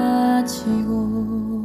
가 지고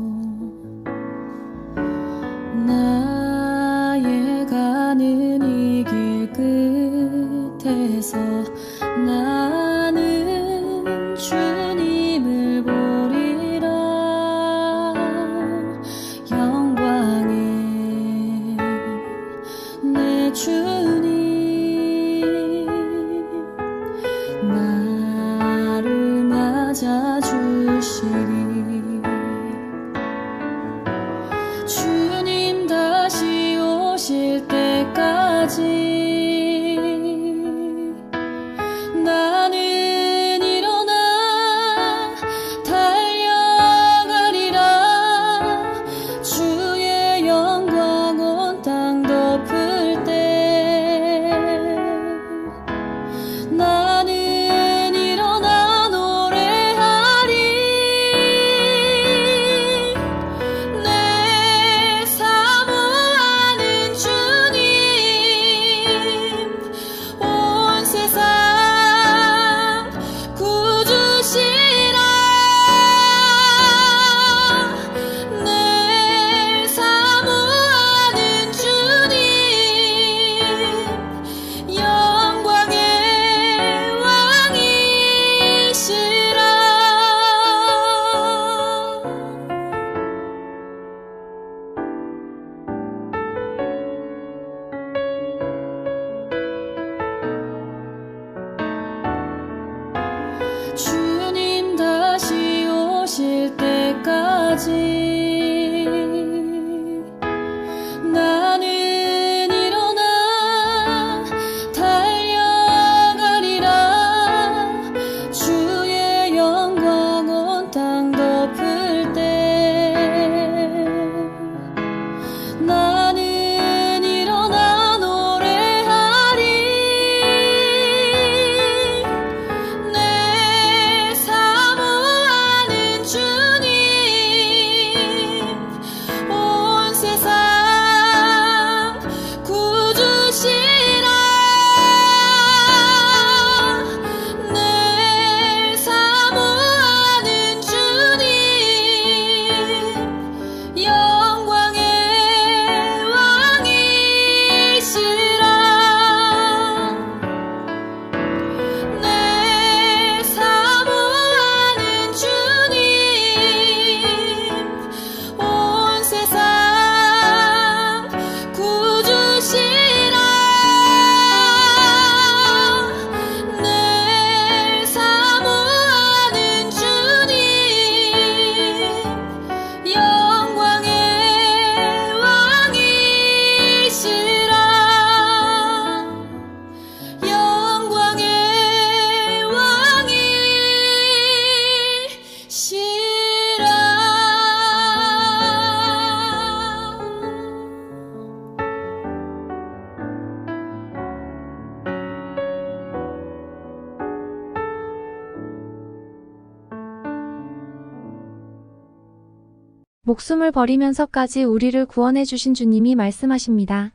목숨을 버리면서까지 우리를 구원해 주신 주님이 말씀하십니다.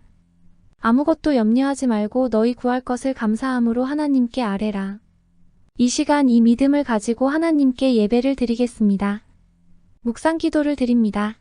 아무것도 염려하지 말고 너희 구할 것을 감사함으로 하나님께 아뢰라. 이 시간 이 믿음을 가지고 하나님께 예배를 드리겠습니다. 묵상 기도를 드립니다.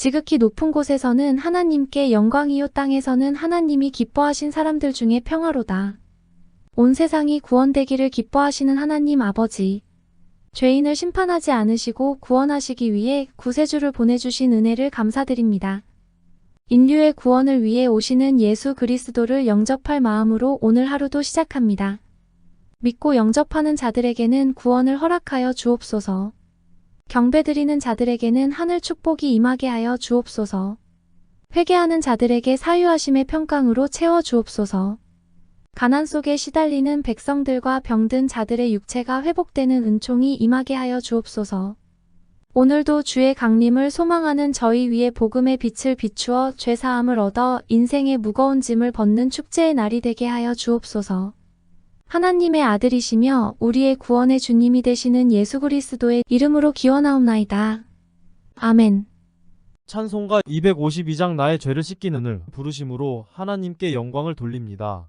지극히 높은 곳에서는 하나님께 영광이요 땅에서는 하나님이 기뻐하신 사람들 중에 평화로다. 온 세상이 구원되기를 기뻐하시는 하나님 아버지. 죄인을 심판하지 않으시고 구원하시기 위해 구세주를 보내주신 은혜를 감사드립니다. 인류의 구원을 위해 오시는 예수 그리스도를 영접할 마음으로 오늘 하루도 시작합니다. 믿고 영접하는 자들에게는 구원을 허락하여 주옵소서. 경배드리는 자들에게는 하늘 축복이 임하게 하여 주옵소서. 회개하는 자들에게 사유하심의 평강으로 채워 주옵소서. 가난 속에 시달리는 백성들과 병든 자들의 육체가 회복되는 은총이 임하게 하여 주옵소서. 오늘도 주의 강림을 소망하는 저희 위에 복음의 빛을 비추어 죄사함을 얻어 인생의 무거운 짐을 벗는 축제의 날이 되게 하여 주옵소서. 하나님의 아들이시며 우리의 구원의 주님이 되시는 예수 그리스도의 이름으로 기원하옵나이다. 아멘. 찬송가 252장 나의 죄를 씻기는 을 부르심으로 하나님께 영광을 돌립니다.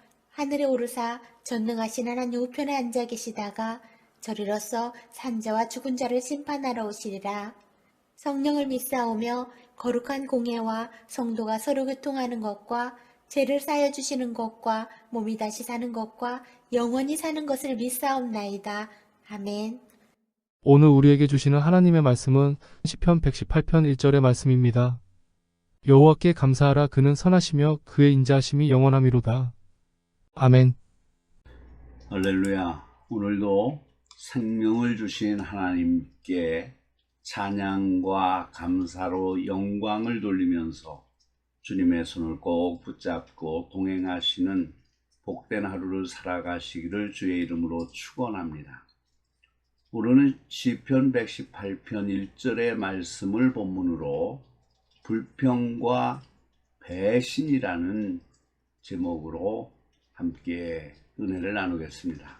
하늘에 오르사 전능하신 하나님 우편에 앉아 계시다가 저리로서 산자와 죽은 자를 심판하러 오시리라. 성령을 믿사오며 거룩한 공예와 성도가 서로 교통하는 것과 죄를 쌓여 주시는 것과 몸이 다시 사는 것과 영원히 사는 것을 믿사옵나이다. 아멘. 오늘 우리에게 주시는 하나님의 말씀은 시편 118편 1절의 말씀입니다. 여호와께 감사하라 그는 선하시며 그의 인자하심이 영원함이로다. 아멘. 할렐루야. 오늘도 생명을 주신 하나님께 찬양과 감사로 영광을 돌리면서 주님의 손을 꼭 붙잡고 동행하시는 복된 하루를 살아가시기를 주의 이름으로 축원합니다. 오늘은 시편 118편 1절의 말씀을 본문으로 불평과 배신이라는 제목으로 함께 은혜를 나누겠습니다.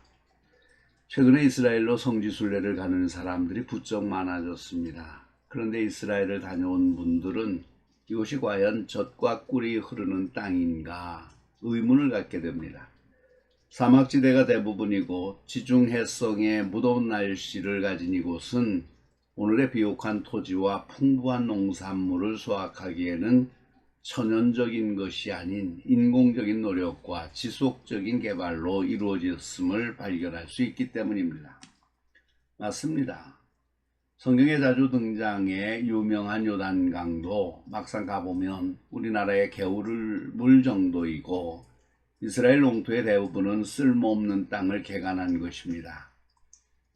최근에 이스라엘로 성지순례를 가는 사람들이 부쩍 많아졌습니다. 그런데 이스라엘을 다녀온 분들은 이곳이 과연 젖과 꿀이 흐르는 땅인가 의문을 갖게 됩니다. 사막지대가 대부분이고 지중해성의 무더운 날씨를 가진 이곳은 오늘의 비옥한 토지와 풍부한 농산물을 수확하기에는 천연적인 것이 아닌 인공적인 노력과 지속적인 개발로 이루어졌음을 발견할 수 있기 때문입니다. 맞습니다. 성경에 자주 등장해 유명한 요단강도 막상 가보면 우리나라의 개울을 물 정도이고 이스라엘 농토의 대부분은 쓸모없는 땅을 개간한 것입니다.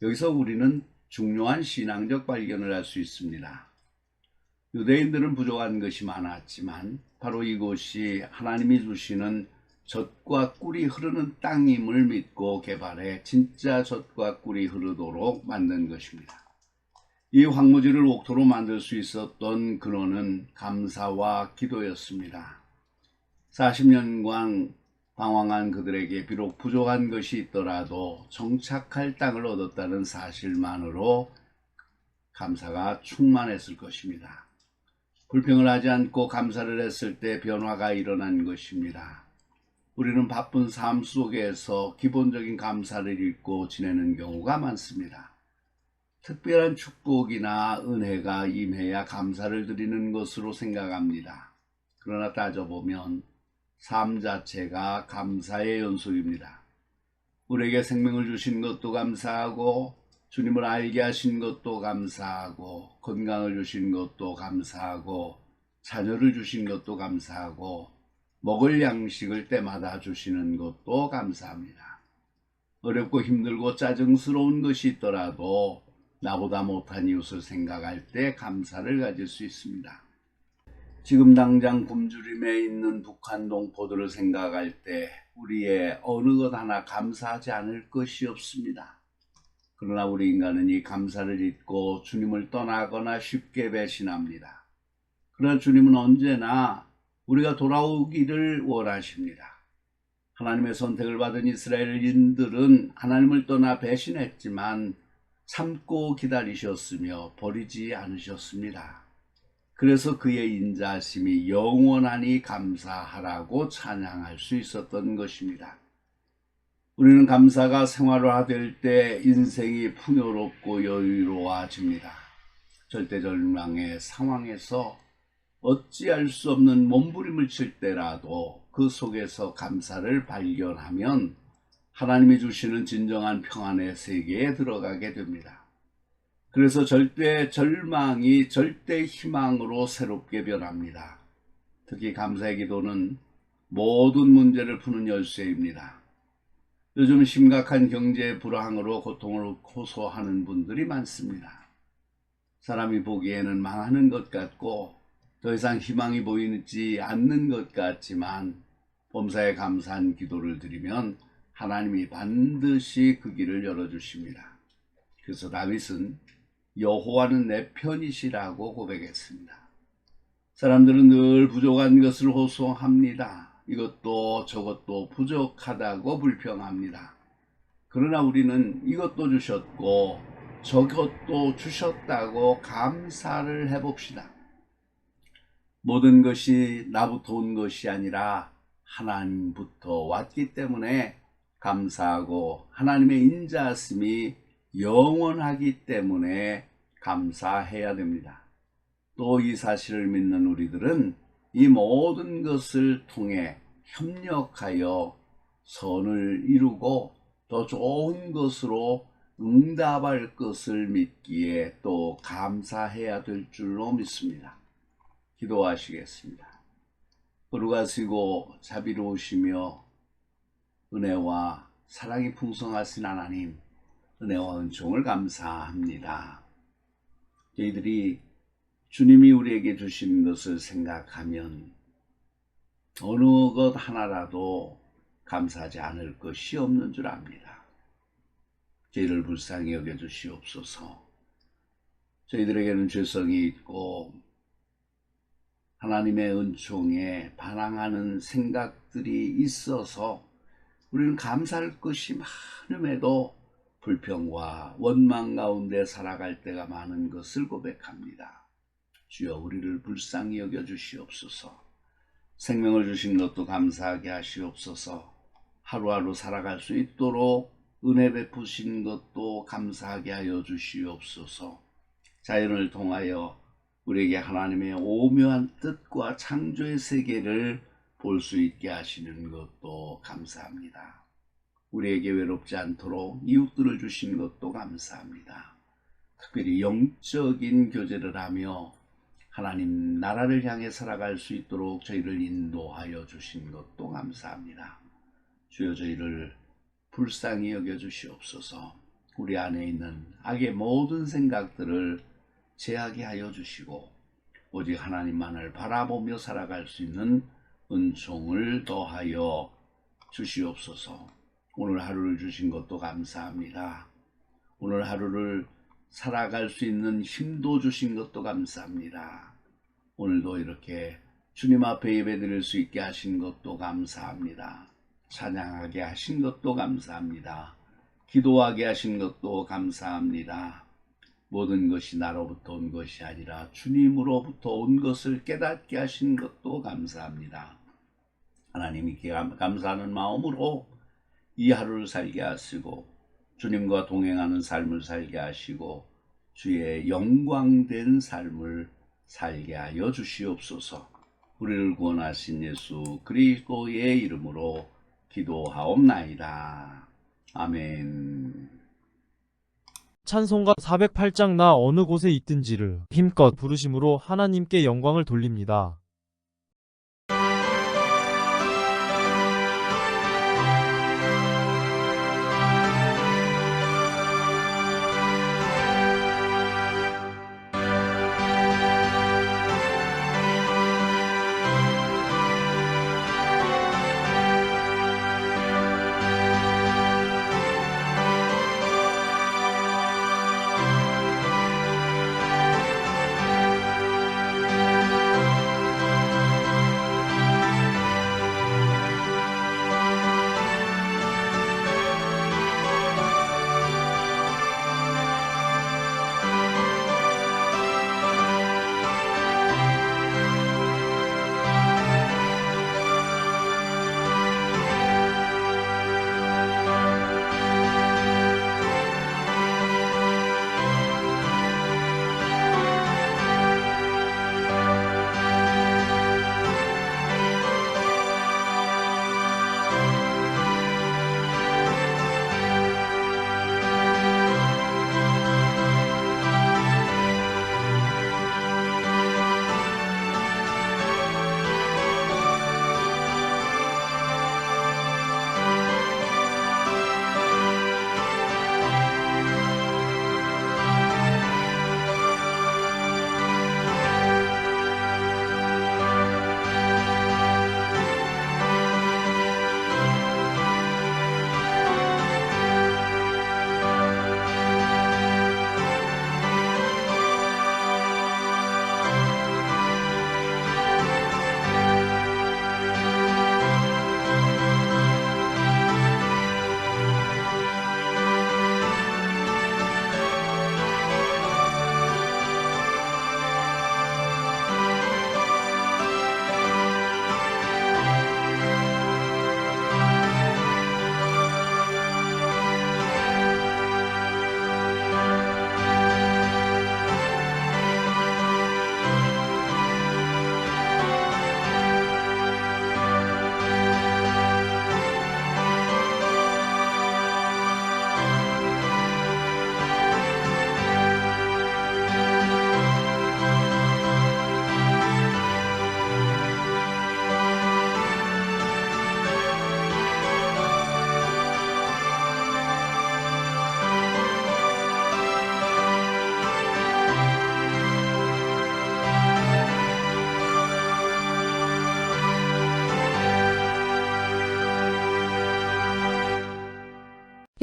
여기서 우리는 중요한 신앙적 발견을 할 수 있습니다. 유대인들은 부족한 것이 많았지만 바로 이곳이 하나님이 주시는 젖과 꿀이 흐르는 땅임을 믿고 개발해 진짜 젖과 꿀이 흐르도록 만든 것입니다. 이 황무지를 옥토로 만들 수 있었던 근원은 감사와 기도였습니다. 40년간 방황한 그들에게 비록 부족한 것이 있더라도 정착할 땅을 얻었다는 사실만으로 감사가 충만했을 것입니다. 불평을 하지 않고 감사를 했을 때 변화가 일어난 것입니다. 우리는 바쁜 삶 속에서 기본적인 감사를 잊고 지내는 경우가 많습니다. 특별한 축복이나 은혜가 임해야 감사를 드리는 것으로 생각합니다. 그러나 따져보면 삶 자체가 감사의 연속입니다. 우리에게 생명을 주신 것도 감사하고 주님을 알게 하신 것도 감사하고 건강을 주신 것도 감사하고 자녀를 주신 것도 감사하고 먹을 양식을 때마다 주시는 것도 감사합니다. 어렵고 힘들고 짜증스러운 것이 있더라도 나보다 못한 이웃을 생각할 때 감사를 가질 수 있습니다. 지금 당장 굶주림에 있는 북한 동포들을 생각할 때 우리의 어느 것 하나 감사하지 않을 것이 없습니다. 그러나 우리 인간은 이 감사를 잊고 주님을 떠나거나 쉽게 배신합니다. 그러나 주님은 언제나 우리가 돌아오기를 원하십니다. 하나님의 선택을 받은 이스라엘인들은 하나님을 떠나 배신했지만 참고 기다리셨으며 버리지 않으셨습니다. 그래서 그의 인자심이 영원하니 감사하라고 찬양할 수 있었던 것입니다. 우리는 감사가 생활화될 때 인생이 풍요롭고 여유로워집니다. 절대절망의 상황에서 어찌할 수 없는 몸부림을 칠 때라도 그 속에서 감사를 발견하면 하나님이 주시는 진정한 평안의 세계에 들어가게 됩니다. 그래서 절대 절망이 절대 희망으로 새롭게 변합니다. 특히 감사의 기도는 모든 문제를 푸는 열쇠입니다. 요즘 심각한 경제 불황으로 고통을 호소하는 분들이 많습니다. 사람이 보기에는 망하는 것 같고 더 이상 희망이 보이지 않는 것 같지만 범사에 감사한 기도를 드리면 하나님이 반드시 그 길을 열어주십니다. 그래서 다윗은 여호와는 내 편이시라고 고백했습니다. 사람들은 늘 부족한 것을 호소합니다. 이것도 저것도 부족하다고 불평합니다. 그러나 우리는 이것도 주셨고 저것도 주셨다고 감사를 해봅시다. 모든 것이 나부터 온 것이 아니라 하나님부터 왔기 때문에 감사하고 하나님의 인자심이 영원하기 때문에 감사해야 됩니다. 또 이 사실을 믿는 우리들은 이 모든 것을 통해 협력하여 선을 이루고 더 좋은 것으로 응답할 것을 믿기에 또 감사해야 될 줄로 믿습니다. 기도하시겠습니다. 거룩하시고 자비로우시며 은혜와 사랑이 풍성하신 하나님, 은혜와 은총을 감사합니다. 저희들이 주님이 우리에게 주신 것을 생각하면 어느 것 하나라도 감사하지 않을 것이 없는 줄 압니다. 저희를 불쌍히 여겨 주시옵소서. 저희들에게는 죄성이 있고 하나님의 은총에 반항하는 생각들이 있어서 우리는 감사할 것이 많음에도 불평과 원망 가운데 살아갈 때가 많은 것을 고백합니다. 주여 우리를 불쌍히 여겨 주시옵소서. 생명을 주신 것도 감사하게 하시옵소서. 하루하루 살아갈 수 있도록 은혜 베푸신 것도 감사하게 하여 주시옵소서. 자연을 통하여 우리에게 하나님의 오묘한 뜻과 창조의 세계를 볼 수 있게 하시는 것도 감사합니다. 우리에게 외롭지 않도록 이웃들을 주신 것도 감사합니다. 특별히 영적인 교제를 하며 하나님 나라를 향해 살아갈 수 있도록 저희를 인도하여 주신 것도 감사합니다. 주여 저희를 불쌍히 여겨 주시옵소서. 우리 안에 있는 악의 모든 생각들을 제하게 하여 주시고 오직 하나님만을 바라보며 살아갈 수 있는 은총을 더하여 주시옵소서. 오늘 하루를 주신 것도 감사합니다. 오늘 하루를 살아갈 수 있는 힘도 주신 것도 감사합니다. 오늘도 이렇게 주님 앞에 예배드릴 수 있게 하신 것도 감사합니다. 찬양하게 하신 것도 감사합니다. 기도하게 하신 것도 감사합니다. 모든 것이 나로부터 온 것이 아니라 주님으로부터 온 것을 깨닫게 하신 것도 감사합니다. 하나님께 감- 감사하는 마음으로 이 하루를 살게 하시고 주님과 동행하는 삶을 살게 하시고 주의 영광된 삶을 살게 하여 주시옵소서. 우리를 구원하신 예수 그리스도의 이름으로 기도하옵나이다. 아멘. 찬송가 408장 나 어느 곳에 있든지를 힘껏 부르심으로 하나님께 영광을 돌립니다.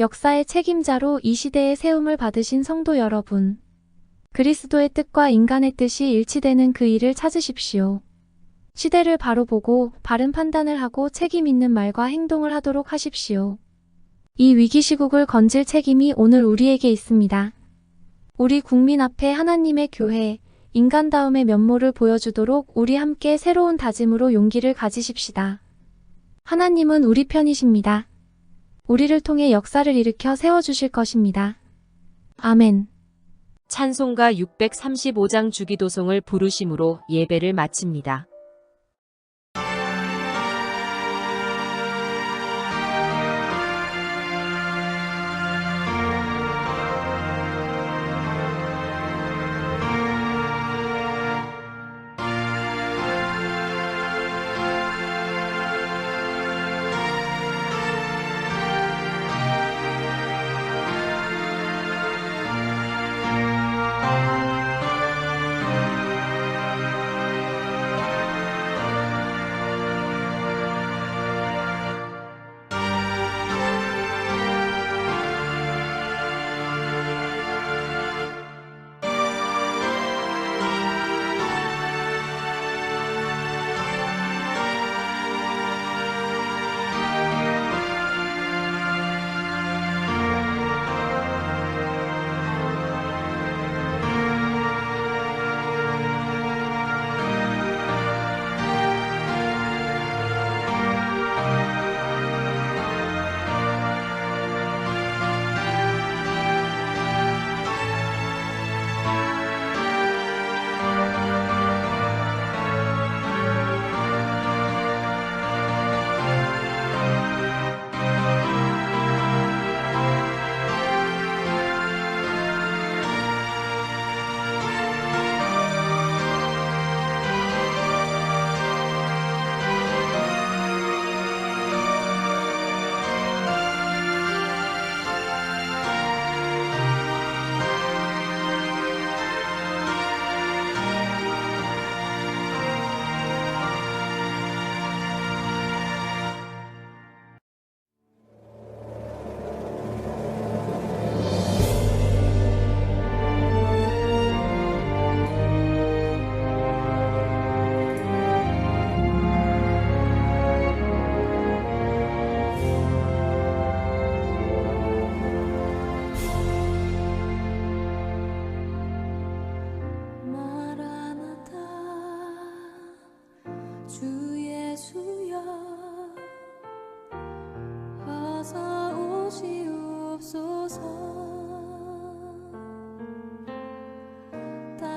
역사의 책임자로 이 시대의 세움을 받으신 성도 여러분. 그리스도의 뜻과 인간의 뜻이 일치되는 그 일을 찾으십시오. 시대를 바로 보고 바른 판단을 하고 책임 있는 말과 행동을 하도록 하십시오. 이 위기 시국을 건질 책임이 오늘 우리에게 있습니다. 우리 국민 앞에 하나님의 교회, 인간다움의 면모를 보여주도록 우리 함께 새로운 다짐으로 용기를 가지십시다. 하나님은 우리 편이십니다. 우리를 통해 역사를 일으켜 세워주실 것입니다. 아멘. 찬송가 635장 주기도송을 부르심으로 예배를 마칩니다.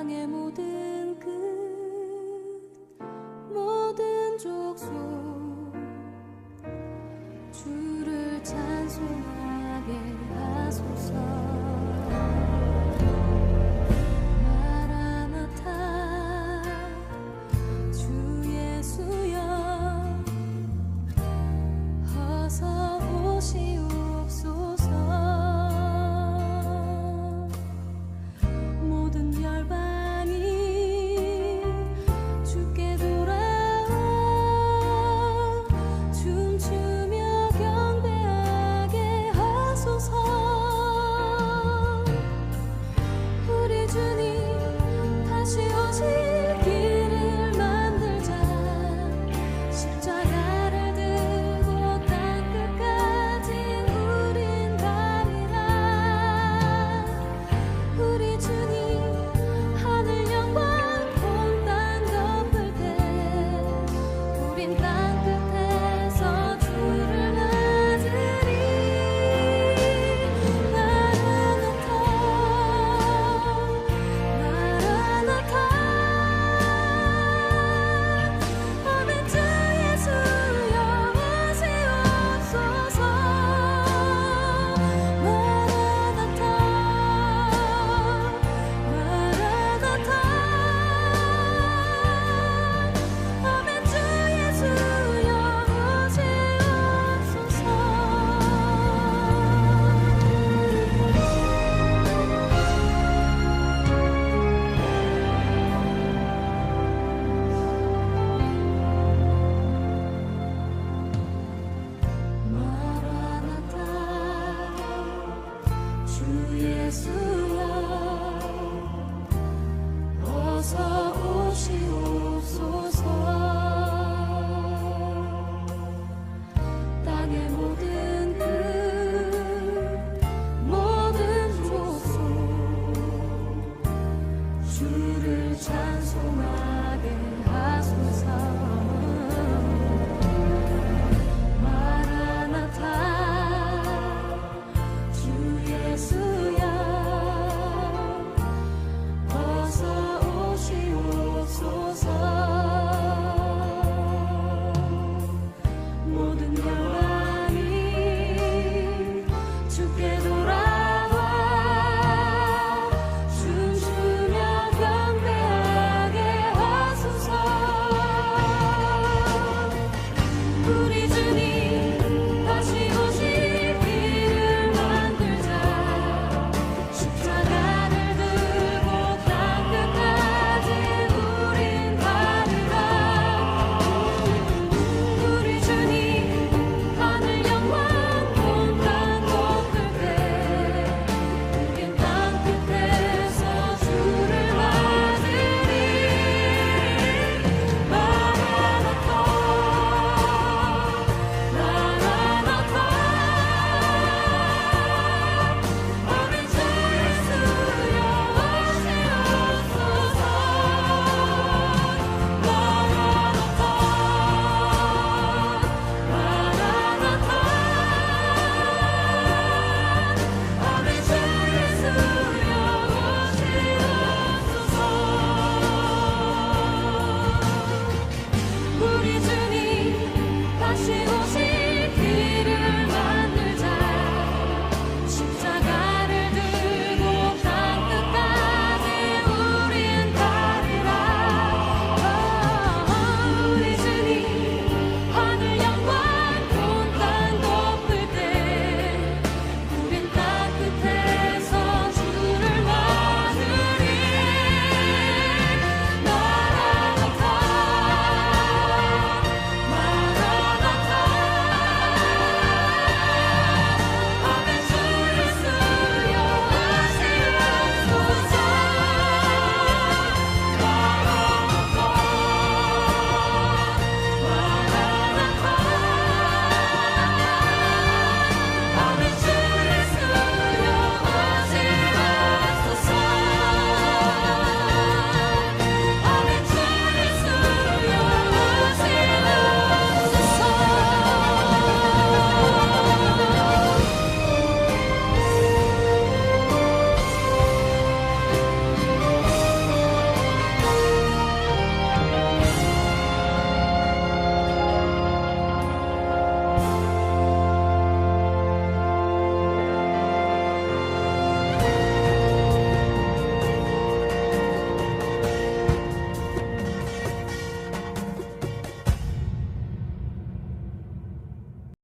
끝 모든